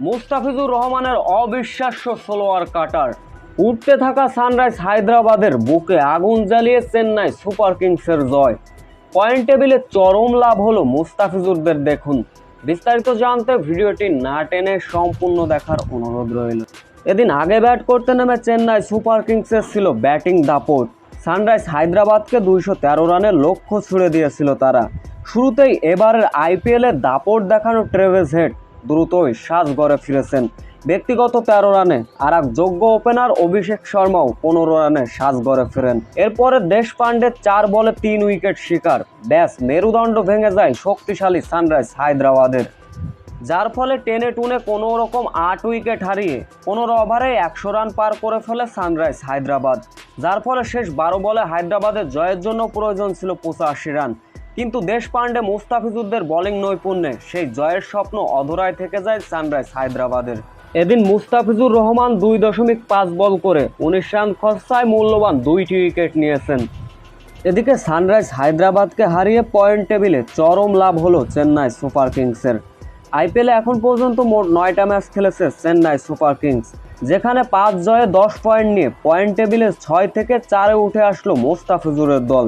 মুস্তাফিজুর রহমানের অবিশ্বাস্য সোলোয়ার কাটার। উঠতে থাকা সানরাইজ হায়দ্রাবাদের বুকে আগুন জ্বালিয়ে চেন্নাই সুপার কিংসের জয়। পয়েন্ট টেবিলে চরম লাভ হলো মুস্তাফিজুরদের দেখুন। বিস্তারিত জানতে ভিডিওটি না টেনে সম্পূর্ণ দেখার অনুরোধ রইল। এদিন আগে ব্যাট করতে নেমে চেন্নাই সুপার কিংসের ছিল ব্যাটিং দাপট। সানরাইজ হায়দ্রাবাদকে দুইশো তেরো রানের লক্ষ্য ছুড়ে দিয়েছিল তারা। শুরুতেই এবারের আইপিএলে দাপট দেখানো ট্রেভেস হেড দ্রুতই সাজ গড়ে ফিরেছেন। ব্যক্তিগত তেরো রানে আর এক যোগ্য ওপেনার অভিষেক শর্মাও পনেরো রানে সাজ গড়ে ফেরেন। এরপরে দেশ পান্ডে চার বলে তিন উইকেট শিকার। ব্যাস, মেরুদণ্ড ভেঙে যায় শক্তিশালী সানরাইজ হায়দ্রাবাদের। যার ফলে টেনে টুনে কোনো রকম আট উইকেট হারিয়ে পনেরো ওভারে একশো রান পার করে ফেলে সানরাইজ হায়দ্রাবাদ। যার ফলে শেষ বারো বলে হায়দ্রাবাদের জয়ের জন্য প্রয়োজন ছিল পঁচাশি রান। কিন্তু দেশপান্ডে মুস্তাফিজুরদের বোলিং নৈপুণ্যে সেই জয়ের স্বপ্ন অধরায় থেকে যায় সানরাইজ হায়দ্রাবাদের। এদিন মুস্তাফিজুর রহমান দুই দশমিক পাঁচ বল করে উনিশ রান খরচায় মূল্যবান দুইটি উইকেট নিয়েছেন। এদিকে সানরাইজ হায়দ্রাবাদকে হারিয়ে পয়েন্ট টেবিলে চরম লাভ হলো চেন্নাই সুপার কিংসের। আইপিএলে এখন পর্যন্ত মোট নয়টা ম্যাচ খেলেছে চেন্নাই সুপার কিংস, যেখানে পাঁচ জয়ে দশ পয়েন্ট নিয়ে পয়েন্ট টেবিলে ছয় থেকে চারে উঠে আসলো মোস্তাফিজুরের দল।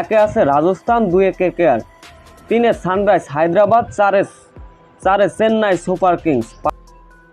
একে আছে রাজস্থান দুয়ে কে কেয়ার তিনে সানরাইজ হায়দ্রাবাদ চারে চারে চেন্নাই সুপার কিংস।